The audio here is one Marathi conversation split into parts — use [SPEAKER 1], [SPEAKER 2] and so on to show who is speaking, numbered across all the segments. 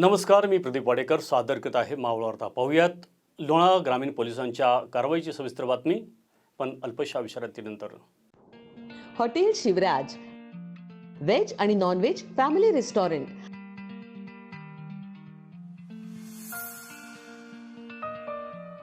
[SPEAKER 1] नमस्कार मी प्रदीप वाडेकर. सादर करत आहे मावळवार्ता पाहूयात लोणाळा ग्रामीण पोलिसांच्या कारवाईची सविस्तर बातमी पण अल्पशा विश्रांतीनंतर
[SPEAKER 2] हॉटेल शिवराज व्हेज आणि non veg family restaurant.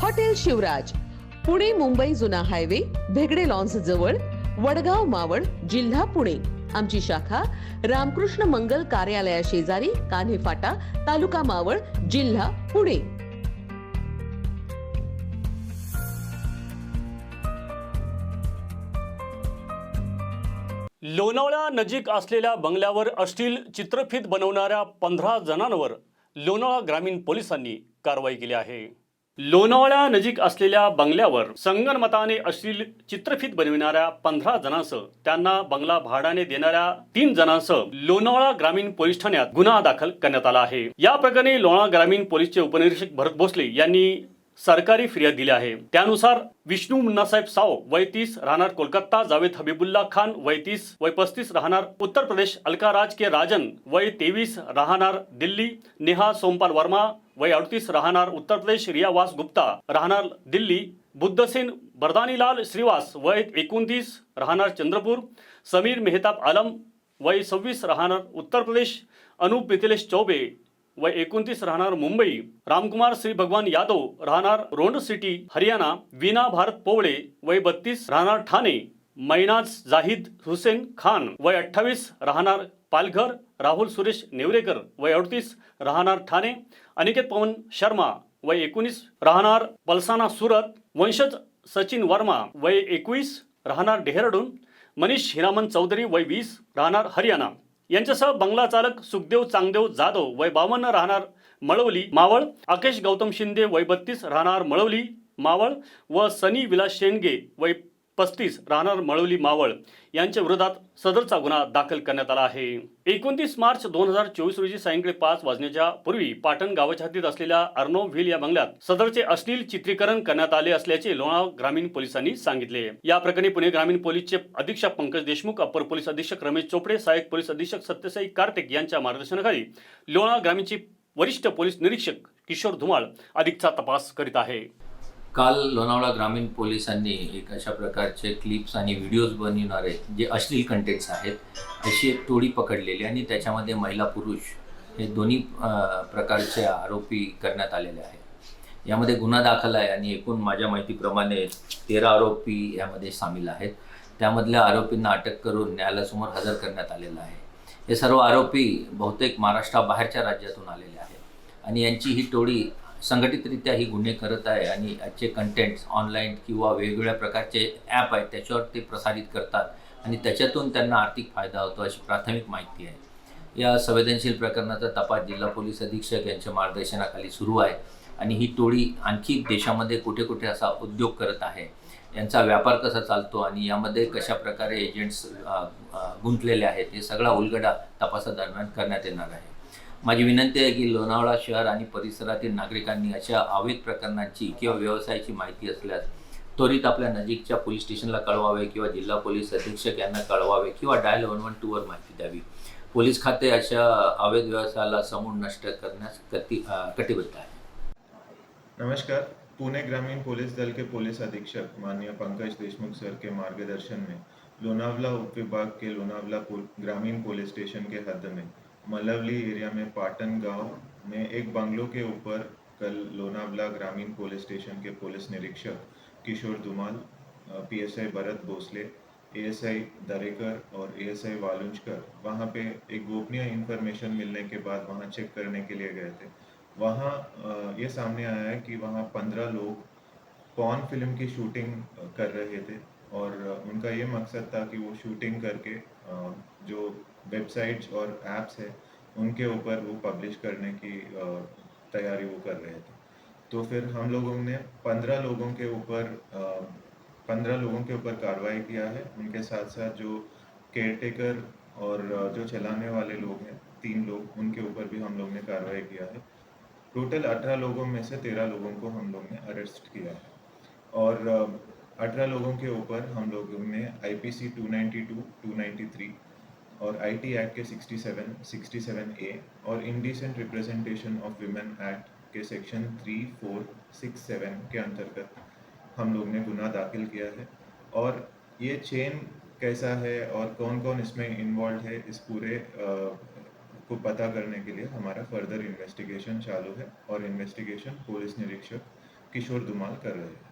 [SPEAKER 2] Hotel Shivraj Pune Mumbai जुना हायवे भेगडे लॉन्स जवळ वडगाव मावळ जिल्हा पुणे. आमची शाखा रामकृष्ण मंगल कार्यालया शेजारी कान्हे फाटा तालुका मावळ जिल्हा पुणे.
[SPEAKER 1] लोणावळा नजीक असलेल्या बंगल्यावर अश्लील चित्रफित बनवणाऱ्या पंधरा जणांवर लोणावळा ग्रामीण पोलिसांनी कारवाई केली आहे. लोणावळ्या नजीक असलेल्या बंगल्यावर संगणमताने अश्लील चित्रफित बनविणाऱ्या पंधरा जणांसह त्यांना बंगला भाड्याने देणाऱ्या तीन जणांसह लोणावळा ग्रामीण पोलीस ठाण्यात गुन्हा दाखल करण्यात आला आहे. या प्रकरणी लोणावळा ग्रामीण पोलीसचे उपनिरीक्षक भरत भोसले यांनी सरकारी फिर्याद दिली आहे. त्यानुसार विष्णू मुन्नासाहेब साव वय तीस राहणार कोलकाता जावेद हबीबुल्ला खान वय तीस वय पस्तीस राहणार उत्तर प्रदेश अलकाराज के राजन वय तेवीस राहणार दिल्ली नेहा सोमपाल वर्मा वय अडतीस राहणार उत्तर प्रदेश रिया वास गुप्ता राहणार दिल्ली बुद्धसेन बरदानीलाल श्रीवास वय एकोणतीस राहणार चंद्रपूर समीर मेहताब आलम वय सव्वीस राहणार उत्तर प्रदेश अनुप मिथिलेश चौबे वय एकोणतीस राहणार मुंबई रामकुमार श्री भगवान यादव राहणार रोंड सिटी हरियाणा वीणा भारत पोवळे वय बत्तीस राहणार ठाणे मैनाज जाहिद हुसेन खान वय अठ्ठावीस राहणार पालघर राहुल सुरेश नेवरेकर वय अडतीस राहणार ठाणे अनिकेत पवन शर्मा वय एकोणीस राहणार पलसाना सुरत वंशज सचिन वर्मा वय एकवीस राहणार डेहराडून मनीष हिरामन चौधरी वय वीस राहणार हरियाणा. यांच्यासह बंगला चालक सुखदेव चांगदेव जाधव वय बावन्न राहणार मळवली मावळ अकेश गौतम शिंदे वय बत्तीस राहणार मळवली मावळ व सनी विलास शेंडगे वय पस्तीस राहणार मळवली मावळ यांच्या विरोधात सदरचा गुन्हा दाखल करण्यात आला आहे. एकोणतीस मार्च दोन हजार चोवीस रोजी सायंकाळी पाच वाजण्याच्या पूर्वी पाटण गावाच्या हद्दीत असलेल्या अर्नो व्हील या बंगल्यात सदरचे अश्लील चित्रीकरण करण्यात आले असल्याचे लोणाव ग्रामीण पोलिसांनी सांगितले. या प्रकरणी पुणे ग्रामीण पोलीसचे अधीक्षक पंकज देशमुख अप्पर पोलीस अधीक्षक रमेश चोपडे सहाय्यक पोलीस अधीक्षक सत्यसाई कार्तिक यांच्या मार्गदर्शनाखाली लोणाव ग्रामीणचे वरिष्ठ पोलीस निरीक्षक किशोर धुमाळ अधिकचा तपास करीत आहे.
[SPEAKER 3] काल लोणावळा ग्रामीण पोलिसांनी एक अशा प्रकारचे क्लिप्स आणि व्हिडिओज बनविणारे जे अश्लील कंटेंट्स आहेत अशी एक टोळी पकडलेली आणि त्याच्यामध्ये महिला पुरुष हे दोन्ही प्रकारचे आरोपी करण्यात आलेले आहे यामध्ये गुन्हा दाखल आहे आणि एकूण माझ्या माहितीप्रमाणे तेरा आरोपी यामध्ये सामील आहेत. त्यामधल्या आरोपींना अटक करून न्यायालयासमोर हजर करण्यात आलेलं आहे. हे सर्व आरोपी बहुतेक महाराष्ट्राबाहेरच्या राज्यातून आलेले आहेत आणि यांची ही टोळी संघटितरित्या ही गुन्हे करत आहे आणि याचे कंटेंट्स ऑनलाईन किंवा वेगवेगळ्या प्रकारचे ॲप आहेत त्याच्यावर ते प्रसारित करतात आणि त्याच्यातून त्यांना आर्थिक फायदा होतो अशी प्राथमिक माहिती आहे. या संवेदनशील प्रकरणाचा तपास जिल्हा पोलीस अधीक्षक यांच्या मार्गदर्शनाखाली सुरू आहे आणि ही टोळी आणखी देशामध्ये कुठे कुठे असा उद्योग करत आहे यांचा व्यापार कसा चालतो आणि यामध्ये कशा प्रकारे एजंट्स गुंतलेले आहेत हे सगळा उलगडा तपासादरम्यान करण्यात येणार आहे. माझी विनंती आहे की लोणावळा शहर आणि परिसरातील नागरिकांनी अशा अवैध प्रकरणांची किंवा व्यवसायाची माहिती असल्यास त्वरित आपल्या नजीकच्या पोलीस स्टेशनला कळवावे किंवा जिल्हा पोलीस अधीक्षक यांना कळवावे किंवा डायल वन वन टूवर माहिती द्यावी. पोलीस खाते अशा अवैध व्यवसायाला समूळ नष्ट करण्यास कटी कटिबद्ध आहे.
[SPEAKER 4] नमस्कार. पुणे ग्रामीण पुलिस दल के पुलिस अधीक्षक माननीय पंकज देशमुख सर के मार्गदर्शन में लोनावला उपविभाग के लोनावला ग्रामीण पुलिस स्टेशन के हद में मलवली एरिया में पाटन गाँव में एक बंगलों के ऊपर कल लोनावला ग्रामीण पुलिस स्टेशन के पुलिस निरीक्षक किशोर धुमाल पीएसआई भरत भोसले, एएसआई दरेकर और एएसआई वालुंजकर वहाँ पे एक गोपनीय इंफॉर्मेशन मिलने के बाद वहाँ चेक करने के लिए गए थे। वहाँ ये सामने आया है कि वहाँ पंद्रह लोग पॉन फ़िल्म की शूटिंग कर रहे थे। और उनका ये मकसद था कि वो शूटिंग करके जो वेबसाइट्स और एप्स है, उनके ऊपर वो पब्लिश करने की तैयारी वो कर रहे थे। तो फिर हम लोगों ने पंद्रह लोगों के ऊपर पंद्रह लोगों के ऊपर कार्रवाई किया है। उनके साथ साथ जो केयर टेकर और जो चलाने वाले लोग हैं, तीन लोग, उनके ऊपर भी हम लोग ने कार्रवाई किया है। टोटल अठारह लोगों में से तेरह लोगों को हम लोग ने अरेस्ट किया है। और अठारह लोगों के ऊपर हम लोगों ने I P C two ninety two two ninety three और I T act K sixty seven sixty seven A और indecent representation of women act K section three four six seven के अंतर्गत हम लोग ने गुना दाखिल किया है। और ये चेन कैसा है और कौन कौन इसमें इन्वॉल्व है इस पूरे अ, को पता करने के लिए हमारा फर्दर इन्वेस्टिगेशन चालू है और इन्वेस्टिगेशन पुलिस निरीक्षक किशोर दुमाल कर रहे हैं।